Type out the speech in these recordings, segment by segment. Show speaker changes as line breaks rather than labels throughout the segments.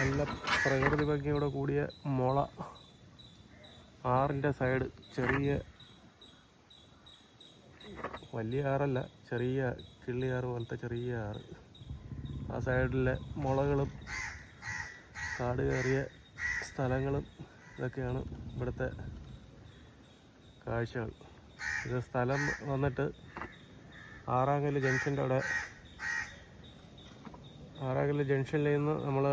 നല്ല പ്രകൃതി ഭംഗിയോടെ കൂടിയ മുള. ആറിന്റെ സൈഡ് ചെറിയ വലിയ ആറല്ല ചെറിയ കിള്ളിയാറ് പോലത്തെ ചെറിയ ആറ്. ആ സൈഡിലെ മുളകളും കാട് കയറിയ സ്ഥലങ്ങളും ഇതൊക്കെയാണ് ഇവിടുത്തെ കാഴ്ചകൾ. ഇത് സ്ഥലം വന്നിട്ട് ആറാങ്കൽ ജംഗ്ഷന്റെ അവിടെ. ആറാങ്കൽ ജംഗ്ഷനിൽ നിന്ന് നമ്മൾ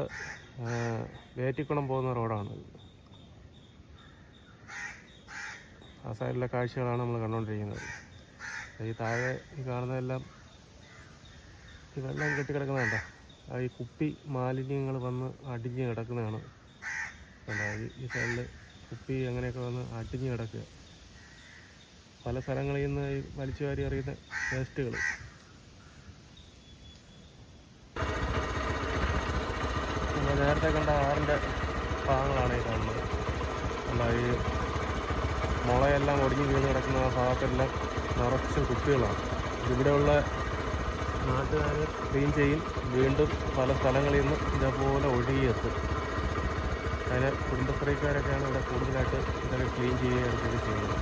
വേറ്റിക്കുളം പോകുന്ന റോഡാണ്. ആ സൈഡിലെ കാഴ്ചകളാണ് നമ്മൾ കണ്ടുകൊണ്ടിരിക്കുന്നത് ഈ താഴെ ഈ കാണുന്നതെല്ലാം ഈ വെള്ളം കെട്ടിക്കിടക്കുന്നതല്ല ആ ഈ കുപ്പി മാലിന്യങ്ങൾ വന്ന് അടിഞ്ഞ് കിടക്കുന്നതാണ്. ഈ സൈഡിൽ കുപ്പി അങ്ങനെയൊക്കെ വന്ന് അടിഞ്ഞ് കിടക്കുക. പല സ്ഥലങ്ങളിൽ നിന്ന് ഈ വലിച്ചു വാരി അറിയുന്ന വേസ്റ്റുകൾ നേരത്തെ കണ്ട ആറിന്റെ ഭാഗങ്ങളാണ് ഈ കാണുന്നത്. അല്ല ഈ മുളയെല്ലാം ഒടിഞ്ഞു വീണ് കിടക്കുന്ന ആ ഭാഗത്തെല്ലാം നിറച്ച് കുപ്പികളാണ്. ഇവിടെയുള്ള നാട്ടുകാർ ക്ലീൻ ചെയ്യും. വീണ്ടും പല സ്ഥലങ്ങളിൽ നിന്ന് ഇതേപോലെ ഒഴുകിയെത്തും. അതിന് കുടുംബശ്രീക്കാരൊക്കെയാണ് ഇവിടെ കൂടുതലായിട്ട് ഇതൊക്കെ ക്ലീൻ ചെയ്യുകയും ഇതൊക്കെ ചെയ്യുന്നത്.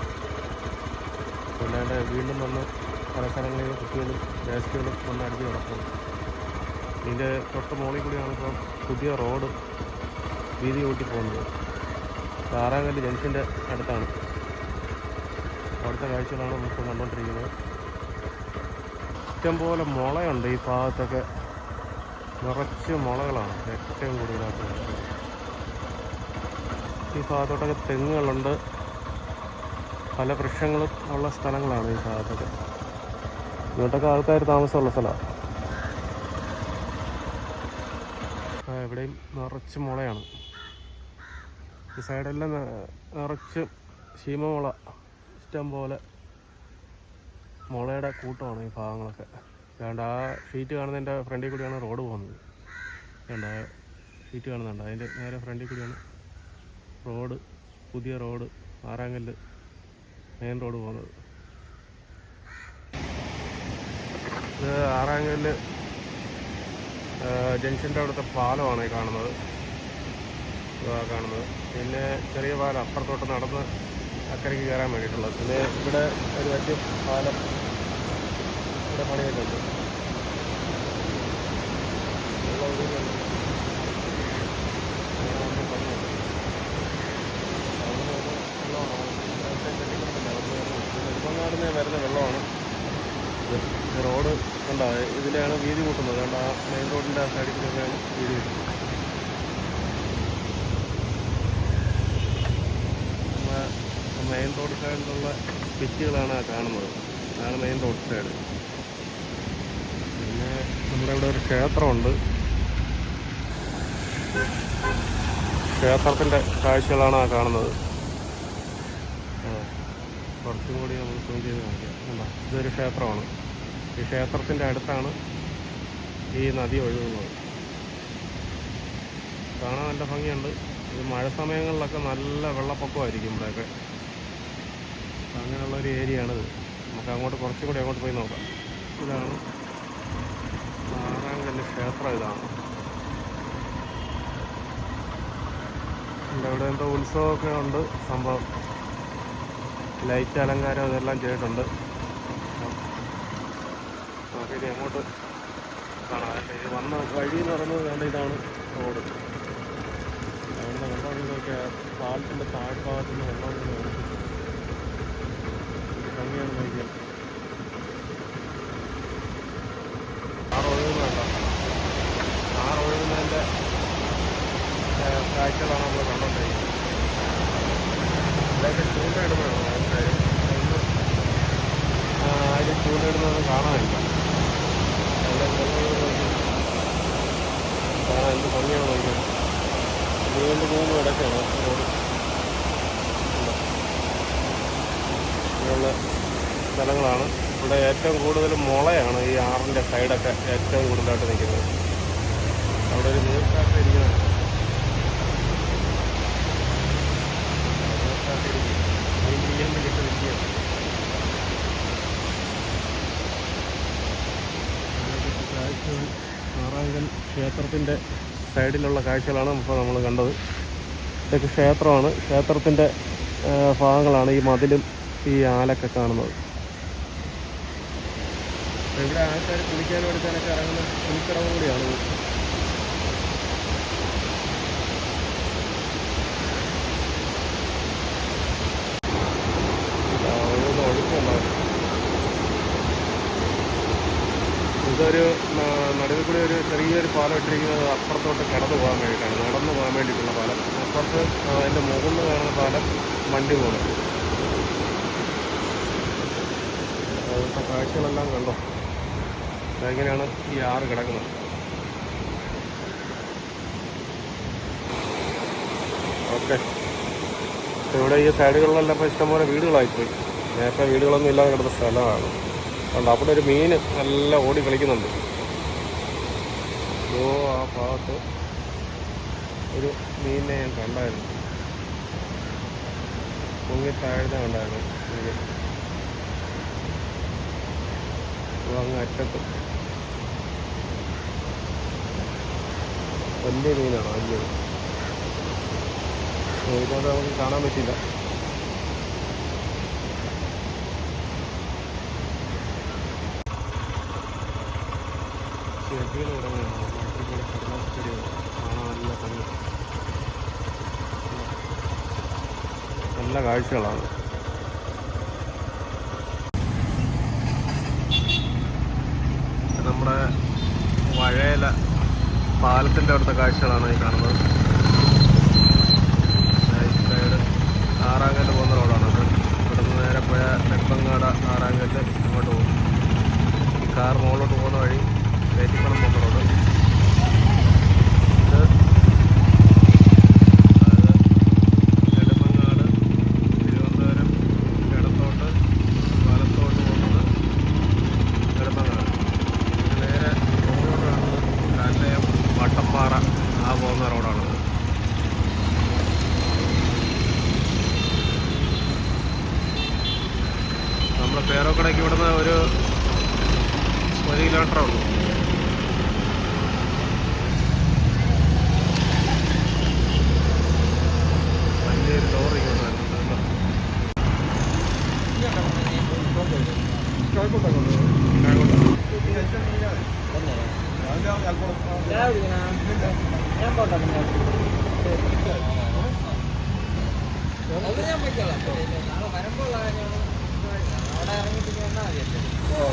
അല്ലാണ്ട് വീണ്ടും വന്ന് പല സ്ഥലങ്ങളിൽ കുട്ടികളും വേസ്റ്റുകളും വന്ന് അടിച്ച് കിടക്കും. ഇതിന്റെ തൊട്ട് മുകളിൽ കൂടിയാണ് ഇപ്പം പുതിയ റോഡ് വീതി കൂട്ടി പോകുന്നത്. താറാങ്കല്ല് ജംഗ്ഷന്റെ അടുത്താണ്. അവിടുത്തെ കാഴ്ചകളാണ് നമുക്ക് കണ്ടുകൊണ്ടിരിക്കുന്നത് ഇഷ്ടംപോലെ മുളയുണ്ട് ഈ ഭാഗത്തൊക്കെ. നിറച്ച് മുളകളാണ് ഏറ്റവും കൂടുതലായിട്ട് ഈ ഭാഗത്തോട്ടൊക്കെ തെങ്ങുകളുണ്ട്. പല വൃക്ഷങ്ങളും ഉള്ള സ്ഥലങ്ങളാണ് ഈ ഭാഗത്തൊക്കെ. ഇങ്ങോട്ടൊക്കെ ആൾക്കാർ താമസമുള്ള സ്ഥലമാണ്. ഇവിടെയും നിറച്ച് മുളയാണ്. ഈ സൈഡെല്ലാം നിറച്ച് ശീമമുള ഇഷ്ടം പോലെ മുളയുടെ കൂട്ടമാണ് ഈ ഭാഗങ്ങളൊക്കെ. അതുകൊണ്ട് ആ ഷീറ്റ് കാണുന്നതിന്റെ ഫ്രണ്ടിൽ കൂടിയാണ് റോഡ് പോകുന്നത്. അതുകൊണ്ട് ആ ഷീറ്റ് കാണുന്നുണ്ട്. അതിന്റെ നേരെ ഫ്രണ്ടിൽ കൂടിയാണ് റോഡ് പുതിയ റോഡ് ആറാങ്കല്ല് മെയിൻ റോഡ് പോകുന്നത്. ഇത് ആറാങ്കല്ല് ജംഗ്ഷന്റെ അവിടുത്തെ പാലമാണ് ഈ കാണുന്നത്. കാണുന്നത്. പിന്നെ ചെറിയ പാലം അപ്പുറത്തോട്ട് നടന്ന് അക്കരയ്ക്ക് കയറാൻ വേണ്ടിയിട്ടുള്ളത് പിന്നെ ഇവിടെ ഒരു വലിയ പാലം ഇവിടെ ഒരു വെള്ളമാണ്. വരുന്ന- വെള്ളമാണ്. റോഡ് കണ്ടോ? ഇതിലാണ് വീതി കൂട്ടുന്നത്. കണ്ടോ? ആ മെയിൻ റോഡിന്റെ ആ സൈഡിൽ കൂടെയാണ് വീതി കൂട്ടുന്നത്. മെയിൻ റോഡ് സൈഡിലുള്ള പിറ്റുകളാണ് ആ കാണുന്നത്. അതാണ് മെയിൻ റോഡ് സൈഡ് പിന്നെ നമ്മുടെ ഇവിടെ ഒരു ക്ഷേത്രമുണ്ട്. ക്ഷേത്രത്തിന്റെ കാഴ്ചകളാണ് ആ കാണുന്നത്. കുറച്ചും കൂടി നമ്മൾ ചെയ്ത് കാണിക്കാം. ഇതൊരു ക്ഷേത്രമാണ്. ഈ ക്ഷേത്രത്തിന്റെ അടുത്താണ് ഈ നദി ഒഴുകുന്നത്. കാണാൻ നല്ല ഭംഗിയുണ്ട്. ഇത് മഴ സമയങ്ങളിലൊക്കെ നല്ല വെള്ളപ്പൊക്കമായിരിക്കും ഇവിടെയൊക്കെ. അങ്ങനെയുള്ള ഒരു ആണിത് നമുക്ക് അങ്ങോട്ട് കുറച്ചും കൂടി അങ്ങോട്ട് പോയി നോക്കാം. ഇതാണ് ആറാങ്കല്ല് ക്ഷേത്രം ഇതാണ്. ഇവിടെ എന്തോ ഉത്സവമൊക്കെ ഉണ്ട്. സംഭവം ലൈറ്റ് അലങ്കാരം ഇതെല്ലാം ചെയ്തിട്ടുണ്ട്. നമുക്കിനി അങ്ങോട്ട് കാണാം. അതിന്റെ ഇത് വന്ന വഴി എന്ന് പറയുന്നത് കണ്ട ഇതാണ് റോഡ്. അവിടുന്ന് വെള്ളം ഒഴുകുന്നതൊക്കെ പാലത്തിന്റെ താഴ്ഭാഗത്തു നിന്ന് വെള്ളം ഭംഗിയാണ് നോക്കിയാൽ. ആറ് ഒഴുകുന്നുണ്ടോ ആറ് ഒഴുകുന്നതിന്റെ ഏഹ്, കാഴ്ചകളാണ് നമ്മൾ കണ്ടുകൊണ്ടിരിക്കുന്നത് ഇതൊക്കെ ചൂണ്ടയിടുന്നതാണ് ആരും ചൂണ്ടയിടുന്നത് കാണാനില്ല അവിടെ വെള്ളം ഒഴുകുന്നത് കാണാൻ എന്ത് ഭംഗിയാണ് നോക്കിയത് നീണ്ടു മൂന്ന് കിടക്കാണ്. റോഡ് ഇങ്ങനെയുള്ള സ്ഥലങ്ങളാണ്. ഇവിടെ ഏറ്റവും കൂടുതൽ മുളയാണ് ഈ ആറിന്റെ സൈഡൊക്കെ ഏറ്റവും കൂടുതലായിട്ട് നിൽക്കുന്നത്. അവിടെ ഒരു നീർക്കാട്ട് ഇരിക്കുന്നത് ക്ഷേത്രത്തിന്റെ സൈഡിലുള്ള കാഴ്ചകളാണ് ഇപ്പോൾ നമ്മൾ കണ്ടത്. ഇതൊക്കെ ക്ഷേത്രമാണ്. ക്ഷേത്രത്തിന്റെ ഭാഗങ്ങളാണ് ഈ മതിലും ഈ ആലൊക്കെ കാണുന്നത്. ഇവിടെ ആൾക്കാർ കുളിക്കാനും എടുക്കാനൊക്കെ ഇറങ്ങുന്ന കുളിക്കടവ് കൂടിയാണ് ഇത്. ഇതാ, ഓരോന്ന് ഒഴുക്കുണ്ടാവും. ഇതൊരു ന- നടുവിൽ കൂടി ഒരു ചെറിയൊരു പാലം ഇട്ടിരിക്കുന്നത് അപ്പുറത്തോട്ട് കടന്നു പോകാൻ വേണ്ടിയിട്ടാണ്. നടന്നു പോകാൻ വേണ്ടിയിട്ടുള്ള പാലം. അപ്പുറത്ത് അതിന്റെ മുകളിൽ കാണുന്ന പാലം വണ്ടി പോകുന്നത് അവിടുത്തെ കാഴ്ചകളെല്ലാം കണ്ടോ? അതെങ്ങനെയാണ് ഈ ആറ് കിടക്കുന്നത്. ഓക്കെ. ഇവിടെ ഈ സൈഡുകളിലെല്ലാം ഇപ്പോൾ ഇഷ്ടംപോലെ വീടുകളായിപ്പോയി. നേരത്തെ വീടുകളൊന്നും ഇല്ലാതെ കിടന്ന സ്ഥലമാണ്. അതുകൊണ്ട് അവിടെ ഒരു മീൻ നല്ല ഓടി കളിക്കുന്നുണ്ട്. ഓ ആ ഭാഗത്ത് ഒരു മീനിനെ ഞാൻ കണ്ടായിരുന്നു. പൊങ്ങി താഴ്ന്ന കണ്ടായിരുന്നു അങ്ങ് അറ്റത്ത്. വലിയ മീനാണ്? വലിയ മീൻ. നമുക്ക് കാണാൻ പറ്റില്ല. ചെടികൾ തുടങ്ങിയാണ് നാട്ടിൽ കൂടെ കടലാസ് ചെടികൾ കാണാൻ നല്ല ഭംഗി നല്ല കാഴ്ചകളാണ്. നമ്മുടെ വഴയില പാലത്തിന്റെ അവിടുത്തെ കാഴ്ചകളാണ് ഈ കാണുന്നത്. ആറാങ്കല്ല് പോകുന്ന റോഡാണ് ഇവിടെ ഇവിടുന്ന് നേരെ പോയ നെടുമ്പങ്ങാട് ആറാങ്കല്ല് അങ്ങോട്ട് പോകും. ഈ കാർ മുകളിലോട്ട് പോകുന്ന വഴി വേറ്റിക്കുളം പോകുന്ന റോഡ് ഇത് നെടുമങ്ങാട് തിരുവനന്തപുരം വലത്തോട്ട് പോകുന്നത് നെടുമങ്ങാട്. നേരെ കാണുന്നത് കല്ലയം വട്ടപ്പാറ ആ പോകുന്ന റോഡാണത്. നമ്മുടെ പേരോക്കടയ്ക്ക് ഇവിടുന്ന് ഒരു ഒരു കിലോമീറ്റർ ഉള്ളൂ. ഞാൻ
പോട്ടെ ഞാൻ പോയിക്കോളാം നാളെ വരുമ്പോൾ അവിടെ ഇറങ്ങിയിട്ട് വന്നാൽ മതിയല്ലേ ഓ